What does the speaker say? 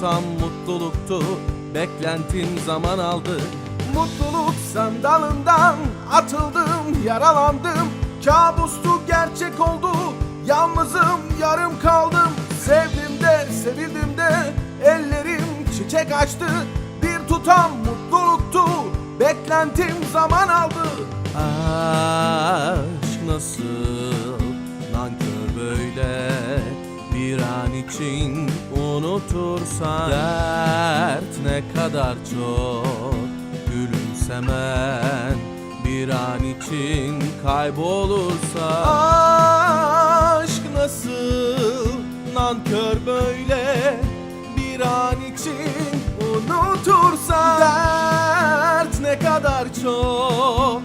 Tam mutluluktu Beklentin zaman aldı. Mutluluk sandalından Atıldım yaralandım. Kabustu gerçek oldu Yalnızım yarım kaldım. Sevdim de sevildim de Ellerim çiçek açtı. Bir tutam mutluluktu Beklentim zaman aldı. Aşk nasıl an için unutursan Dert ne kadar çok. Gülümsemen Bir an için kaybolursa Aşk nasıl nankör böyle? Bir an için unutursan Dert ne kadar çok